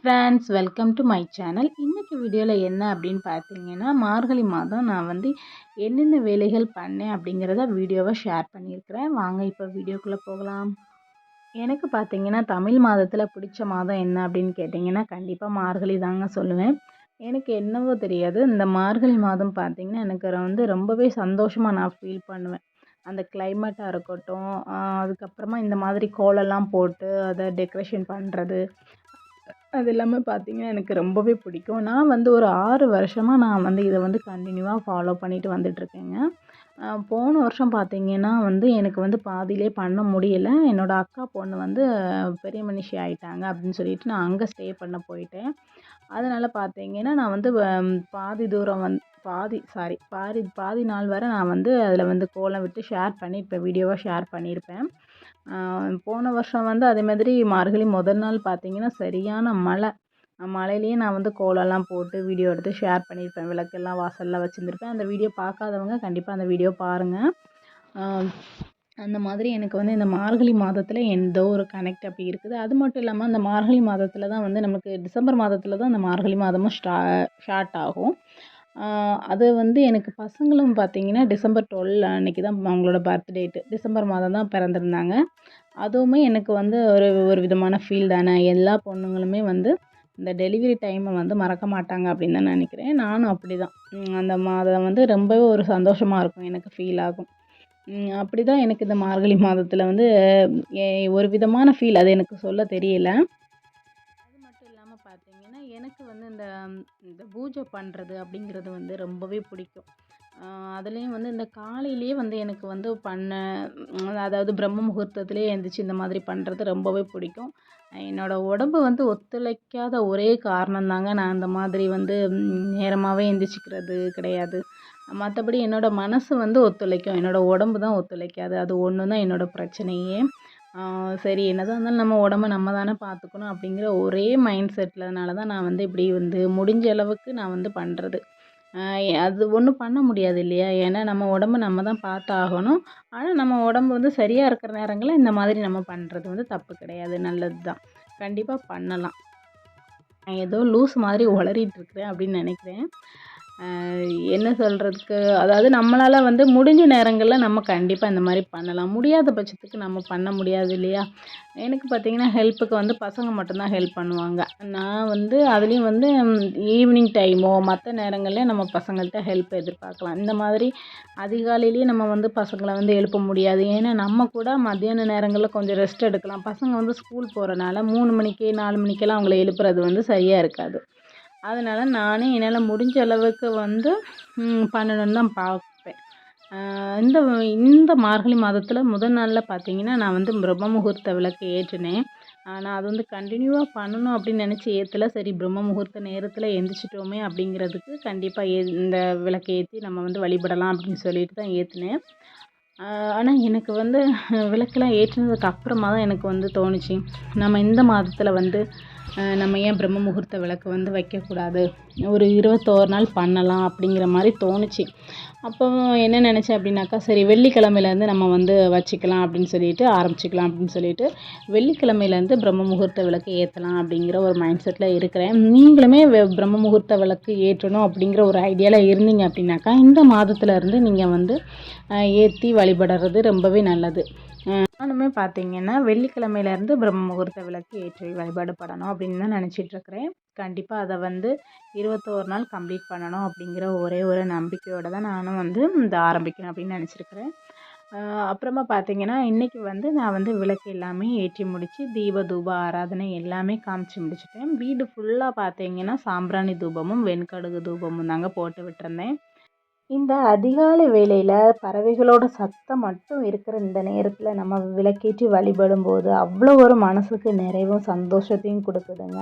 Friends welcome to my channel இன்றைக்கி வீடியோவில் என்ன அப்படின்னு பார்த்தீங்கன்னா மார்கழி மாதம் நான் வந்து என்னென்ன வேலைகள் பண்ணேன் அப்படிங்கிறத வீடியோவை ஷேர் பண்ணியிருக்கிறேன். வாங்க இப்போ வீடியோக்குள்ளே போகலாம். எனக்கு பார்த்தீங்கன்னா தமிழ் மாதத்தில் பிடிச்ச மாதம் என்ன அப்படின்னு கேட்டிங்கன்னா கண்டிப்பாக மார்கழி தாங்க சொல்லுவேன். எனக்கு என்னவோ தெரியாது. இந்த மார்கழி மாதம் பார்த்திங்கன்னா எனக்கு வந்து ரொம்பவே சந்தோஷமாக நான் ஃபீல் பண்ணுவேன். அந்த கிளைமேட்டாக இருக்கட்டும் அதுக்கப்புறமா இந்த மாதிரி கோலம்லாம் போட்டு அதை டெக்கரேஷன் பண்ணுறது அது இல்லாமல் பார்த்தீங்கன்னா எனக்கு ரொம்பவே பிடிக்கும். நான் வந்து ஒரு ஆறு வருஷமாக நான் வந்து இதை வந்து கண்டினியூவாக ஃபாலோ பண்ணிட்டு வந்துட்டுருக்கேங்க. போன வருஷம் பார்த்தீங்கன்னா வந்து எனக்கு வந்து பாதியிலே பண்ண முடியலை. என்னோடய அக்கா பொண்ணு வந்து பெரிய மனுஷி ஆகிட்டாங்க அப்படின்னு சொல்லிட்டு நான் அங்கே ஸ்டே பண்ண போயிட்டேன். அதனால் பார்த்தீங்கன்னா நான் வந்து பாதி தூரம் வந்து பாதி சாரி பாதி பாதி நாள் வரை நான் வந்து அதில் வந்து கோலம் விட்டு ஷேர் பண்ணி இப்போ வீடியோவாக ஷேர் பண்ணியிருப்பேன். போன வருஷம் வந்து அதே மாதிரி மார்கழி முதல் நாள் பார்த்தீங்கன்னா சரியான மழை. மழையிலேயே நான் வந்து கோலம்லாம் போட்டு வீடியோ எடுத்து ஷேர் பண்ணியிருப்பேன். விளக்கெல்லாம் வாசலில் வச்சுருந்துருப்பேன். அந்த வீடியோ பார்க்காதவங்க கண்டிப்பாக அந்த வீடியோ பாருங்கள் அந்த மாதிரி எனக்கு வந்து இந்த மார்கழி மாதத்தில் எந்த ஒரு கனெக்ட் அப்படி இருக்குது. அது மட்டும் இல்லாமல் அந்த மார்கழி மாதத்தில் தான் வந்து நமக்கு டிசம்பர் மாதத்தில் தான் அந்த மார்கழி மாதமும் ஸ்டா ஸ்டார்ட் ஆகும். அது வந்து எனக்கு பசங்களும் பார்த்தீங்கன்னா டிசம்பர் டுவெல் அன்றைக்கி தான் அவங்களோட பர்த்டேட்டு டிசம்பர் மாதம் தான் பிறந்திருந்தாங்க. அதுவுமே எனக்கு வந்து ஒரு ஒரு விதமான ஃபீல் தானே. எல்லா பொண்ணுங்களுமே வந்து இந்த டெலிவரி டைமை வந்து மறக்க மாட்டாங்க அப்படின்னு தான் நினைக்கிறேன். நானும் அப்படி தான் அந்த மாதம் வந்து ரொம்பவே ஒரு சந்தோஷமாக இருக்கும் எனக்கு ஃபீல் ஆகும். அப்படி தான் எனக்கு இந்த மார்கழி மாதத்தில் வந்து ஒரு விதமான ஃபீல் அது எனக்கு சொல்ல தெரியல. எனக்கு வந்து இந்த இந்த பூஜை பண்ணுறது அப்படிங்கிறது வந்து ரொம்பவே பிடிக்கும். அதுலேயும் வந்து இந்த காலையிலேயே வந்து எனக்கு வந்து பண்ண அதாவது பிரம்ம முகூர்த்தத்துலேயே எழுந்திரிச்சி இந்த மாதிரி பண்ணுறது ரொம்பவே பிடிக்கும். என்னோடய உடம்பு வந்து ஒத்துழைக்காத ஒரே காரணம் தாங்க நான் அந்த மாதிரி வந்து நேரமாகவே எந்திரிச்சிக்கிறது கிடையாது. மற்றபடி என்னோடய மனசு வந்து ஒத்துழைக்கும். என்னோடய உடம்பு தான் ஒத்துழைக்காது. அது ஒன்று தான் என்னோடய பிரச்சனையே. சரி என்னதான் இருந்தாலும் நம்ம உடம்ப நம்ம தானே பார்த்துக்கணும் அப்படிங்கிற ஒரே மைண்ட் செட்லனால தான் நான் வந்து இப்படி வந்து முடிஞ்ச அளவுக்கு நான் வந்து பண்ணுறது அது ஒன்றும் பண்ண முடியாது இல்லையா? ஏன்னா நம்ம உடம்ப நம்ம தான் பார்த்தாகணும் ஆனால் நம்ம உடம்பு வந்து சரியாக இருக்கிற நேரங்களில் இந்த மாதிரி நம்ம பண்ணுறது வந்து தப்பு கிடையாது. நல்லது தான். கண்டிப்பாக பண்ணலாம். நான் ஏதோ லூஸ் மாதிரி உளறிட்டுருக்குறேன் அப்படின்னு நினைக்கிறேன். என்ன சொல்கிறதுக்கு அதாவது நம்மளால் வந்து முடிஞ்ச நேரங்களில் நம்ம கண்டிப்பாக இந்த மாதிரி பண்ணலாம். முடியாத பட்சத்துக்கு நம்ம பண்ண முடியாது இல்லையா? எனக்கு பார்த்திங்கன்னா ஹெல்ப்புக்கு வந்து பசங்க மட்டும்தான் ஹெல்ப் பண்ணுவாங்க. நான் வந்து அதுலேயும் வந்து ஈவினிங் டைமோ மற்ற நேரங்களில் நம்ம பசங்கள்கிட்ட ஹெல்ப் எதிர்பார்க்கலாம். இந்த மாதிரி அதிகாலையிலேயே நம்ம வந்து பசங்களை வந்து எழுப்ப முடியாது. ஏன்னா நம்ம கூட மத்தியான நேரங்களில் கொஞ்சம் ரெஸ்ட் எடுக்கலாம். பசங்க வந்து ஸ்கூல் போகிறனால மூணு மணிக்கு நாலு மணிக்கெல்லாம் அவங்கள எழுப்புறது வந்து சரியாக இருக்காது. அதனால் நானே என்னால் முடிஞ்ச அளவுக்கு வந்து பண்ணணும்னு தான் பார்ப்பேன் இந்த இந்த மார்கழி மாதத்தில் முதல் நாளில் பார்த்தீங்கன்னா நான் வந்து பிரம்ம முகூர்த்த விளக்கு ஏற்றினேன். நான் அது வந்து கண்டினியூவாக பண்ணணும் அப்படின்னு நினச்சி ஏற்றல சரி பிரம்ம முகூர்த்த நேரத்தில் எந்திரிச்சிட்டோமே அப்படிங்கிறதுக்கு கண்டிப்பாக ஏ இந்த விளக்கு ஏற்றி நம்ம வந்து வழிபடலாம் அப்படின்னு சொல்லிட்டு தான் ஏற்றினேன் ஆனால் எனக்கு வந்து விளக்கெல்லாம் ஏற்றினதுக்கு அப்புறமா தான் எனக்கு வந்து தோணுச்சு. நம்ம இந்த மாதத்தில் வந்து நம்ம ஏன் பிரம்ம முகூர்த்த விளக்கு வந்து வைக்கக்கூடாது? ஒரு இருபத்தோரு நாள் பண்ணலாம் அப்படிங்கிற மாதிரி தோணுச்சு. அப்போ என்ன நினச்சேன் அப்படின்னாக்கா சரி வெள்ளிக்கிழமையிலேருந்து நம்ம வந்து வச்சுக்கலாம் அப்படின்னு சொல்லிட்டு ஆரம்பிச்சிக்கலாம் அப்படின்னு சொல்லிட்டு வெள்ளிக்கிழமையிலேருந்து பிரம்ம முகூர்த்த விளக்கு ஏற்றலாம் அப்படிங்கிற ஒரு மைண்ட் செட்டில் இருக்கிறேன். நீங்களுமே பிரம்ம முகூர்த்த விளக்கு ஏற்றணும் அப்படிங்கிற ஒரு ஐடியாவில் இருந்தீங்க அப்படின்னாக்கா இந்த மாதத்துலேருந்து நீங்கள் வந்து ஏற்றி வழிபடுறது ரொம்பவே நல்லது. நானுமே பார்த்தீங்கன்னா வெள்ளிக்கிழமையிலேருந்து பிரம்ம முகூர்த்த விளக்கு ஏற்றி வழிபாடு பண்ணணும் அப்படின்னு தான் நினச்சிட்ருக்கிறேன் கண்டிப்பாக அதை வந்து இருபத்தோரு நாள் கம்ப்ளீட் பண்ணணும் அப்படிங்கிற ஒரே ஒரு நம்பிக்கையோடு தான் நானும் வந்து இந்த ஆரம்பிக்கணும் அப்படின்னு நினச்சிருக்கிறேன். அப்புறமா பார்த்தீங்கன்னா இன்றைக்கி வந்து நான் வந்து விளக்கு எல்லாமே ஏற்றி முடித்து தீப தூப ஆராதனை எல்லாமே காமிச்சு முடிச்சிட்டேன். வீடு ஃபுல்லாக பார்த்தீங்கன்னா சாம்பிராணி தூபமும் வெண்கடுகு தூபமும் தாங்க போட்டு விட்டுருந்தேன். இந்த அதிகாலை வேளையில் பறவைகளோட சத்தம் மட்டும் இருக்கிற இந்த நேரத்தில் நம்ம விளக்கேற்றி வழிபடும்போது அவ்வளோ ஒரு மனதுக்கு நிறைவும் சந்தோஷத்தையும் கொடுக்குதுங்க.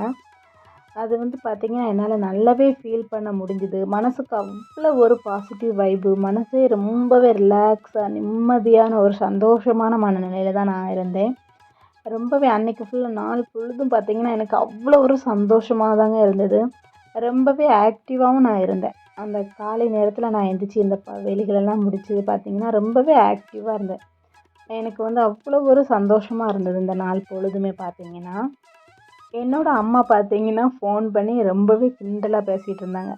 அது வந்து பார்த்திங்கன்னா என்னால் நல்லாவே ஃபீல் பண்ண முடிஞ்சுது. மனதுக்கு அவ்வளோ ஒரு பாசிட்டிவ் வைபு மனசே ரொம்பவே ரிலாக்ஸாக நிம்மதியான ஒரு சந்தோஷமான மனநிலையில் தான் நான் இருந்தேன். ரொம்பவே அன்றைக்கி ஃபுல்லாக நாள் பொழுதும் பார்த்திங்கன்னா எனக்கு அவ்வளோ ஒரு சந்தோஷமாக தாங்க இருந்தது. ரொம்பவே ஆக்டிவாகவும் நான் இருந்தேன். அந்த காலை நேரத்தில் நான் எந்திரிச்சு இந்த ப வேலைகளெல்லாம் முடிச்சது பார்த்திங்கன்னா ரொம்பவே ஆக்டிவாக இருந்தேன். எனக்கு வந்து அவ்வளோ ஒரு சந்தோஷமாக இருந்தது இந்த நாள் பொழுதுமே பார்த்திங்கன்னா என்னோடய அம்மா பார்த்தீங்கன்னா ஃபோன் பண்ணி ரொம்பவே கிண்டலாக பேசிகிட்டு இருந்தாங்க.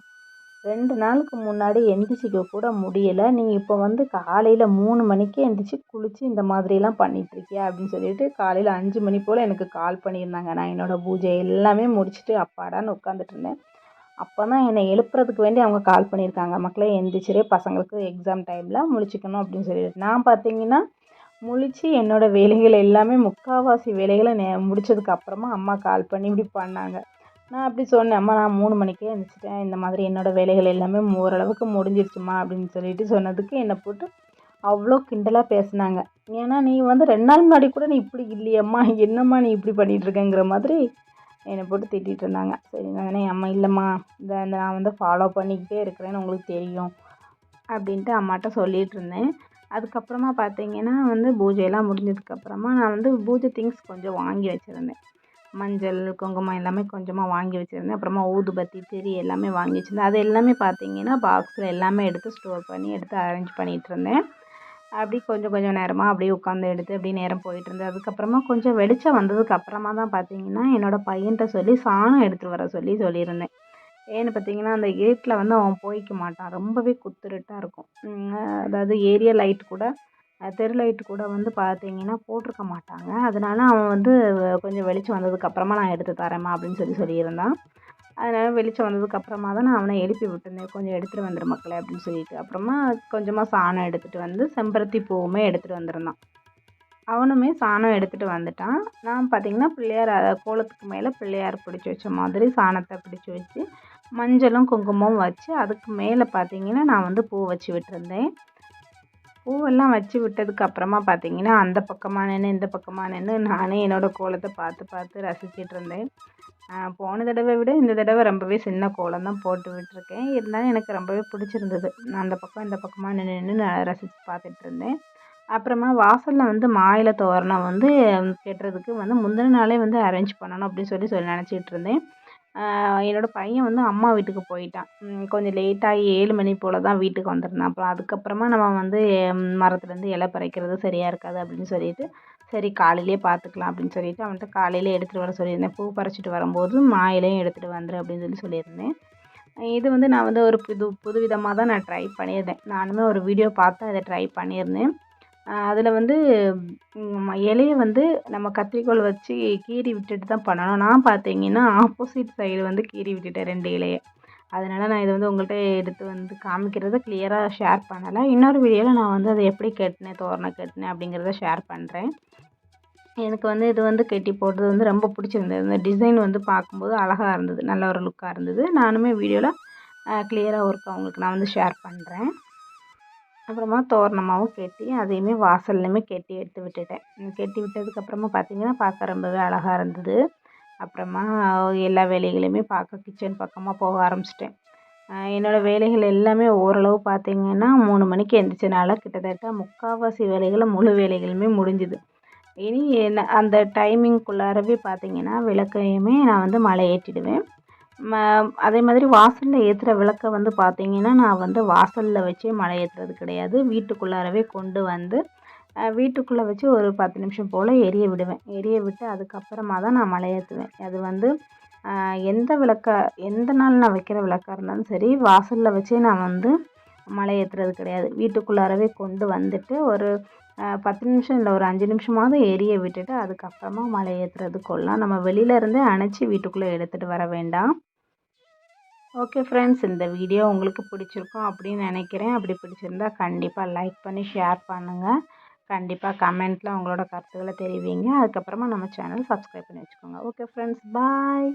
ரெண்டு நாளுக்கு முன்னாடி எந்திரிச்சிக்க கூட முடியலை. நீங்கள் இப்போ வந்து காலையில் மூணு மணிக்கே எந்திரிச்சு குளித்து இந்த மாதிரிலாம் பண்ணிகிட்ருக்கியா அப்படின்னு சொல்லிட்டு காலையில் அஞ்சு மணி போல் எனக்கு கால் பண்ணியிருந்தாங்க. நான் என்னோடய பூஜை எல்லாமே முடிச்சுட்டு அப்பாடான்னு உட்காந்துட்டு இருந்தேன். அப்போ தான் என்னை எழுப்புறதுக்கு வேண்டி அவங்க கால் பண்ணியிருக்காங்க. மக்களே எந்திரிச்சிரே பசங்களுக்கு எக்ஸாம் டைமில் முழிச்சிக்கணும் அப்படின்னு சொல்லிட்டு. நான் பார்த்தீங்கன்னா முழிச்சு என்னோடய வேலைகள் எல்லாமே முக்கால்வாசி வேலைகளை நே முடித்ததுக்கு அப்புறமா அம்மா கால் பண்ணி இப்படி பண்ணாங்க. நான் அப்படி சொன்னேன் அம்மா நான் மூணு மணிக்கே எழுந்திரிச்சிட்டேன் இந்த மாதிரி என்னோடய வேலைகள் எல்லாமே ஓரளவுக்கு முடிஞ்சிருச்சுமா? அப்படின்னு சொல்லிட்டு சொன்னதுக்கு என்னை போட்டு அவ்வளோ கிண்டலாக பேசினாங்க. ஏன்னா நீ வந்து ரெண்டு நாள் முன்னாடி கூட நீ இப்படி இல்லையம்மா என்னம்மா நீ இப்படி பண்ணிகிட்ருக்கேங்கிற மாதிரி என்னை போட்டு திட்டிகிட்டு இருந்தாங்க. சரி நானே அம்மா இல்லைம்மா இந்த நான் வந்து ஃபாலோ பண்ணிக்கிட்டே இருக்கிறேன்னு உங்களுக்கு தெரியும் அப்படின்ட்டு அம்மாட்ட சொல்லிகிட்டு இருந்தேன். அதுக்கப்புறமா பார்த்தீங்கன்னா வந்து பூஜையெல்லாம் முடிஞ்சதுக்கப்புறமா நான் வந்து பூஜை திங்ஸ் கொஞ்சம் வாங்கி வச்சுருந்தேன். மஞ்சள் குங்குமம் எல்லாமே கொஞ்சமாக வாங்கி வச்சுருந்தேன். அப்புறமா ஊதுபத்தி திரி எல்லாமே வாங்கி வச்சுருந்தேன். அது எல்லாமே பார்த்தீங்கன்னா பாக்ஸில் எல்லாமே எடுத்து ஸ்டோர் பண்ணி எடுத்து அரேஞ்ச் பண்ணிகிட்டு இருந்தேன். அப்படி கொஞ்சம் கொஞ்சம் நேரமாக அப்படியே உட்காந்து எடுத்து அப்படியே நேரம் போயிட்டு இருந்தது. அதுக்கப்புறமா கொஞ்சம் வெளிச்சம் வந்ததுக்கு அப்புறமா தான் பார்த்தீங்கன்னா என்னோடய பையன்கிட்ட சொல்லி சாணம் எடுத்துகிட்டு வர சொல்லி சொல்லியிருந்தேன். ஏன்னு பார்த்தீங்கன்னா அந்த இருட்டில் வந்து அவன் போய்க்க மாட்டான். ரொம்பவே குத்துருட்டாக இருக்கும். அதாவது ஏரியா லைட் கூட தெரு லைட் கூட வந்து பார்த்தீங்கன்னா போட்டிருக்க மாட்டாங்க. அதனால அவன் வந்து கொஞ்சம் வெளிச்சம் வந்ததுக்கப்புறமா நான் எடுத்து தரேம்மா அப்படின்னு சொல்லி சொல்லியிருந்தான். அதனால் வெளிச்சம் வந்ததுக்கப்புறமா தான் நான் அவனை எழுப்பி விட்டுருந்தேன். கொஞ்சம் எடுத்துகிட்டு வந்துடு மக்களே அப்படின்னு சொல்லிட்டு. அப்புறமா கொஞ்சமாக சாணம் எடுத்துகிட்டு வந்து செம்பருத்தி பூவுமே எடுத்துகிட்டு வந்திருந்தான். அவனுமே சாணம் எடுத்துகிட்டு வந்துட்டான். நான் பார்த்திங்கன்னா பிள்ளையார் கோலத்துக்கு மேலே பிள்ளையார் பிடிச்சி வச்ச மாதிரி சாணத்தை பிடிச்சி வச்சு மஞ்சளும் குங்குமம் வச்சு அதுக்கு மேலே பார்த்திங்கன்னா நான் வந்து பூ வச்சு விட்டுருந்தேன். பூவெல்லாம் வச்சு விட்டதுக்கு அப்புறமா பார்த்தீங்கன்னா அந்த பக்கமாக நின்று இந்த பக்கமாக நின்று நானே என்னோடய கோலத்தை பார்த்து பார்த்து ரசிச்சிட்டு இருந்தேன். போன தடவை விட இந்த தடவை ரொம்பவே சின்ன கோலம் தான் போட்டு விட்டுருக்கேன். இருந்தாலும் எனக்கு ரொம்பவே பிடிச்சிருந்தது. நான் அந்த பக்கம் இந்த பக்கமாக நின்று நின்று நான் ரசித்து பார்த்துட்டு இருந்தேன். அப்புறமா வாசலில் வந்து மாயில தோரணம் வந்து கட்டுறதுக்கு வந்து முந்தின நாளே வந்து அரேஞ்ச் பண்ணணும் அப்படின்னு சொல்லி சொல்லி நினச்சிட்டு இருந்தேன். என்னோடய பையன் வந்து அம்மா வீட்டுக்கு போயிட்டான். கொஞ்சம் லேட்டாகி ஏழு மணி போல் தான் வீட்டுக்கு வந்திருந்தான். அப்புறம் அதுக்கப்புறமா நம்ம வந்து மரத்துலேருந்து இலை பறிக்கிறது சரியாக இருக்காது அப்படின்னு சொல்லிட்டு சரி காலையிலேயே பார்த்துக்கலாம் அப்படின்னு சொல்லிட்டு அவன்கிட்ட காலையிலே எடுத்துகிட்டு வர சொல்லியிருந்தேன். பூ பறிச்சிட்டு வரும்போது மா இலையும் எடுத்துகிட்டு வந்துரு அப்படின்னு சொல்லி சொல்லியிருந்தேன். இது வந்து நான் வந்து ஒரு புது புதுவிதமாக தான் நான் ட்ரை பண்ணியிருந்தேன். நானுமே ஒரு வீடியோ பார்த்து அதை ட்ரை பண்ணியிருந்தேன். அதில் வந்து இலைய வந்து நம்ம கத்திரிக்கோல் வச்சு கீறி விட்டுட்டு தான் பண்ணணும். நான் பார்த்தீங்கன்னா ஆப்போசிட் சைடு வந்து கீறி விட்டுட்டேன் ரெண்டு இலையை. அதனால் நான் இதை வந்து உங்கள்கிட்ட எடுத்து வந்து காமிக்கிறத கிளியராக ஷேர் பண்ணலை. இன்னொரு வீடியோவில் நான் வந்து அதை எப்படி கட்டினேன் தோரணை கட்டினேன் அப்படிங்கிறத ஷேர் பண்ணுறேன் எனக்கு வந்து இது வந்து கட்டி போட்டது வந்து ரொம்ப பிடிச்சிருந்தது. இந்த டிசைன் வந்து பார்க்கும்போது அழகாக இருந்தது நல்ல ஒரு லுக்காக இருந்தது. நானுமே வீடியோவில் கிளியராக ஒர்க் அவங்களுக்கு நான் வந்து ஷேர் பண்ணுறேன் அப்புறமா தோரணமாகவும் கட்டி அதையுமே வாசல்லையுமே கட்டி எடுத்து விட்டுட்டேன். கட்டி விட்டதுக்கப்புறமா பார்த்திங்கன்னா பார்க்க ரொம்பவே அழகாக இருந்தது. அப்புறமா எல்லா வேலைகளையுமே பார்க்க கிச்சன் பக்கமாக போக ஆரம்பிச்சிட்டேன். என்னோடய வேலைகள் எல்லாமே ஓரளவு பார்த்திங்கன்னா மூணு மணிக்கு எந்திரிச்சனால கிட்டத்தட்ட முக்கால்வாசி வேலைகளும் முழு வேலைகளுமே முடிஞ்சுது. இனி என்ன அந்த டைமிங்குள்ளாரவே பார்த்திங்கன்னா விளக்கையுமே நான் வந்து மலை ஏற்றிடுவேன். அதே மாதிரி வாசலில் ஏற்றுற விளக்கை வந்து பார்த்திங்கன்னா நான் வந்து வாசலில் வச்சே மலை ஏற்றுறது கிடையாது. வீட்டுக்குள்ளாரவே கொண்டு வந்து வீட்டுக்குள்ளே வச்சு ஒரு பத்து நிமிஷம் போல் எரிய விடுவேன். எரிய விட்டு அதுக்கப்புறமா தான் நான் மலை ஏற்றுவேன் அது வந்து எந்த விளக்கா எந்த நாள் நான் வைக்கிற விளக்காக இருந்தாலும் சரி வாசலில் வச்சே நான் வந்து மலை ஏற்றுறது கிடையாது. வீட்டுக்குள்ளாரவே கொண்டு வந்துட்டு ஒரு பத்து நிமிஷம் இல்லை ஒரு அஞ்சு நிமிஷமாவது எரிய விட்டுட்டு அதுக்கப்புறமா மலை ஏற்றுறதுக்குள்ளலாம் நம்ம வெளியிலேருந்தே அணைச்சி வீட்டுக்குள்ளே எடுத்துகிட்டு வர வேண்டாம். ஓகே ஃப்ரெண்ட்ஸ் இந்த வீடியோ உங்களுக்கு பிடிச்சிருக்கும் அப்படின்னு நினைக்கிறேன். அப்படி பிடிச்சிருந்தா கண்டிப்பாக லைக் பண்ணி ஷேர் பண்ணுங்கள் கண்டிப்பாக கமெண்ட்டில் உங்களோட கருத்துக்களை தெரிவிங்க. அதுக்கப்புறமா நம்ம சேனல் சப்ஸ்கிரைப் பண்ணி வச்சுக்கோங்க. Okay friends bye